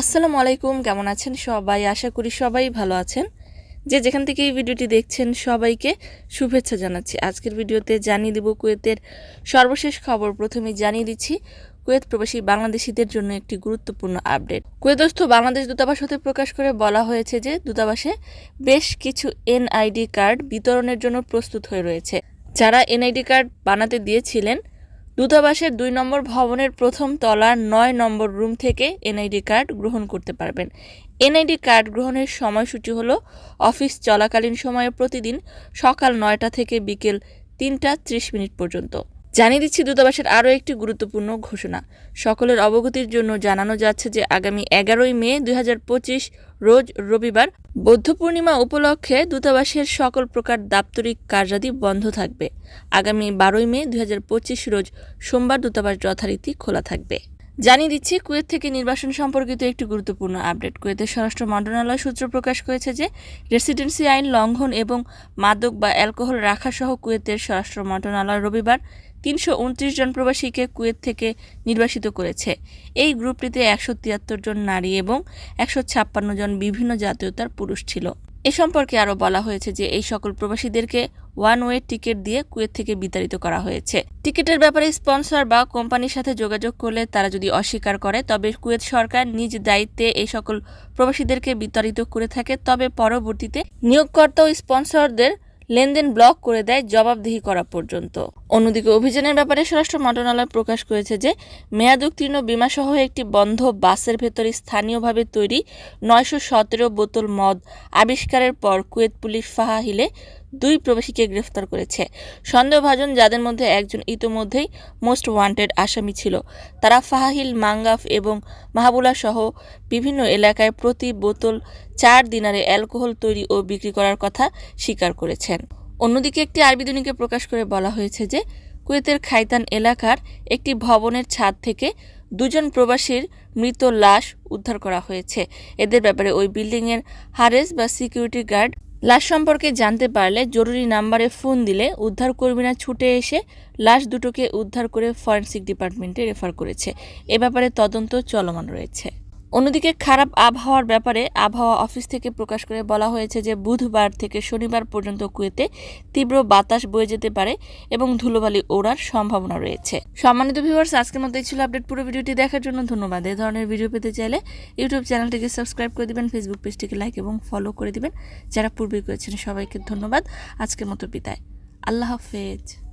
আসসালামু আলাইকুম, কেমন আছেন সবাই? আশা করি সবাই ভালো আছেন। যে যেখান থেকে এই ভিডিওটি দেখছেন সবাইকে শুভেচ্ছা জানাচ্ছি। আজকের ভিডিওতে জানিয়ে দেব কুয়েতের সর্বশেষ খবর। প্রথমে জানিয়ে দিচ্ছি, কুয়েত প্রবাসী বাংলাদেশিদের জন্য একটি গুরুত্বপূর্ণ আপডেট। কুয়েতস্থ বাংলাদেশ দূতাবাস হতে প্রকাশ করে বলা হয়েছে যে, দূতাবাসে বেশ কিছু এনআইডি কার্ড বিতরণের জন্য প্রস্তুত হয়ে রয়েছে। যারা এনআইডি কার্ড বানাতে দিয়েছিলেন দূতাবাসের দুই নম্বর ভবনের প্রথম তলার নয় নম্বর রুম থেকে এনআইডি কার্ড গ্রহণ করতে পারবেন। এনআইডি কার্ড গ্রহণের সময়সূচি হল অফিস চলাকালীন সময়ে প্রতিদিন সকাল নয়টা থেকে বিকেল তিনটা ত্রিশ মিনিট পর্যন্ত। জানিয়ে দিচ্ছি, দূতাবাসের আরও একটি গুরুত্বপূর্ণ ঘোষণা। সকলের অবগতির জন্য জানানো যাচ্ছে যে, আগামী এগারোই মে দুই হাজার পঁচিশ, রোজ রবিবার, বৌদ্ধ পূর্ণিমা উপলক্ষে দূতাবাসের সকল প্রকার দাপ্তরিক কার্যাদি বন্ধ থাকবে। আগামী বারোই মে দু হাজার পঁচিশ রোজ সোমবার দূতাবাস যথারীতি খোলা থাকবে। জানিয়ে দিচ্ছি, কুয়েত থেকে নির্বাসন সম্পর্কিত একটি গুরুত্বপূর্ণ আপডেট। কুয়েতের স্বরাষ্ট্র মন্ত্রণালয় সূত্র প্রকাশ করেছে যে, রেসিডেন্সি আইন লঙ্ঘন এবং মাদক বা অ্যালকোহল রাখাসহ কুয়েতের স্বরাষ্ট্র মন্ত্রণালয় রবিবার তিনশো উনত্রিশ জন প্রবাসীকে কুয়েত থেকে নির্বাসিত করেছে। এই গ্রুপটিতে একশো তিয়াত্তর জন নারী এবং একশো ছাপ্পান্ন জন বিভিন্ন জাতীয়তার পুরুষ ছিল। এ সম্পর্কে আরও বলা হয়েছে যে এই সকল প্রবাসীদেরকে ওয়ান ওয়ে টিকিট দিয়ে কুয়েত থেকে বিতাড়িত করা হয়েছে। টিকিটের ব্যাপারে স্পন্সর বা কোম্পানির সাথে যোগাযোগ করলে তারা যদি অস্বীকার করে, তবে কুয়েত সরকার নিজ দায়িত্বে এই সকল প্রবাসীদেরকে বিতাড়িত করে থাকে। তবে পরবর্তীতে নিয়োগকর্তা ও স্পন্সরদের লেনদেন ব্লক করে দেয় জবাবদিহি করা পর্যন্ত। অন্যদিকে অভিযানের ব্যাপারে স্বরাষ্ট্র মন্ত্রণালয় প্রকাশ করেছে যে, মেয়াদ উত্তীর্ণ বিমাসহ একটি বন্ধ বাসের ভেতরে স্থানীয়ভাবে তৈরি নয়শো সতেরো বোতল মদ আবিষ্কারের পর কুয়েত পুলিশ ফাহা হিলে দুই প্রবাসীকে গ্রেফতার করেছে। সন্দেহভাজন যাদের মধ্যে একজন ইতোমধ্যেই মোস্ট ওয়ান্টেড আসামি ছিল। তারা ফাহিল মাঙ্গাফ এবং মাহাবুলা সহ বিভিন্ন এলাকায় প্রতি বোতল চার দিনারে অ্যালকোহল তৈরি ও বিক্রি করার কথা স্বীকার করেছেন। অন্যদিকে একটি আরবি দৈনিকে প্রকাশ করে বলা হয়েছে যে, কুয়েতের খাইতান এলাকার একটি ভবনের ছাদ থেকে দুজন প্রবাসীর মৃত লাশ উদ্ধার করা হয়েছে। এদের ব্যাপারে ওই বিল্ডিংয়ের হারেস বা সিকিউরিটি গার্ড লাশ সম্পর্কে জানতে পারলে জরুরি নাম্বারে ফোন দিলে উদ্ধারকর্মীরা ছুটে এসে লাশ দুটোকে উদ্ধার করে ফরেনসিক ডিপার্টমেন্টে রেফার করেছে। এ ব্যাপারে তদন্ত চলমান রয়েছে। অন্যদিকে খারাপ আবহাওয়ার ব্যাপারে আবহাওয়া অফিস থেকে প্রকাশ করে বলা হয়েছে যে বুধবার থেকে শনিবার পর্যন্ত কুয়েতে তীব্র বাতাস বয়ে যেতে পারে এবং ধুলোবালি ওড়ার সম্ভাবনা রয়েছে। সম্মানিত ভিউয়ার্স আজকের মতো ছিল আপডেট পুরো ভিডিওটি দেখার জন্য ধন্যবাদ। এই ধরনের ভিডিও পেতে চাইলে ইউটিউব চ্যানেলটিকে সাবস্ক্রাইব করে দিবেন ফেসবুক পেজটিকে লাইক এবং ফলো করে দিবেন। যারা পূর্বে করেছেন, সবাইকে ধন্যবাদ। আজকের মতো বিদায়। আল্লাহ হাফেজ।